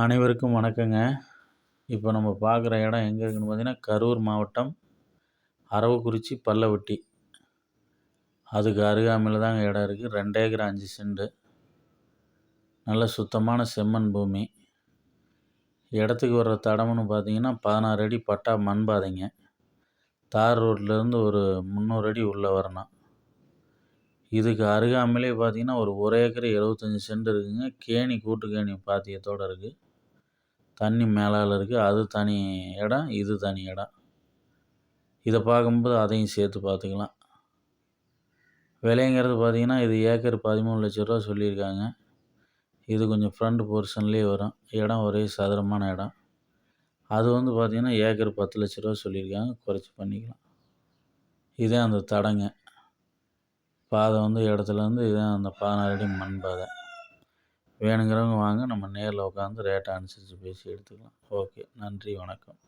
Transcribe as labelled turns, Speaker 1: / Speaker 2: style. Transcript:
Speaker 1: அனைவருக்கும் வணக்கங்க. இப்போ நம்ம பார்க்குற இடம் எங்கே இருக்குன்னு பார்த்தீங்கன்னா கரூர் மாவட்டம் அரவக்குறிச்சி பல்லவட்டி. அதுக்கு அருகாமையில் தாங்க இடம் இருக்குது ரெண்டே ஏக்கர் அஞ்சு செண்டு நல்ல சுத்தமான செம்மண் பூமி. இடத்துக்கு வர்ற தடம்னு பார்த்தீங்கன்னா பதினாறு அடி பட்டா மண் பாதைங்க. தார் ரோட்லேருந்து ஒரு முந்நூறு அடி உள்ளே வரணும். இதுக்கு அருகாமையிலே பார்த்தீங்கன்னா ஒரு ஒரு ஏக்கர் எழுபத்தஞ்சி சென்ட் இருக்குதுங்க கேணி கூட்டு கேணி பாத்தியத்தோடு இருக்குது தண்ணி மேலால் இருக்குது அது தனி இடம் இது தனி இடம். இதை பார்க்கும்போது அதையும் சேர்த்து பார்த்துக்கலாம் விலைங்கிறது பார்த்தீங்கன்னா இது ஏக்கர் பதிமூணு லட்ச ரூபா சொல்லியிருக்காங்க. இது கொஞ்சம் ஃப்ரண்ட் போர்ஷன்லேயே வரும். இடம் ஒரே சதுரமான இடம். அது வந்து பார்த்திங்கன்னா ஏக்கர் பத்து லட்ச ரூபா சொல்லியிருக்காங்க. குறைச்சி பண்ணிக்கலாம். இதே அந்த தடங்க. பாதை வந்து இடத்துலேருந்து இதுதான் அந்த பதினாறு அடி மண் பாதை வேணுங்கிறவங்க வாங்க நம்ம நேரில் உட்காந்து ரேட்டை அனுசரித்து பேசி எடுத்துக்கலாம். ஓகே நன்றி வணக்கம்.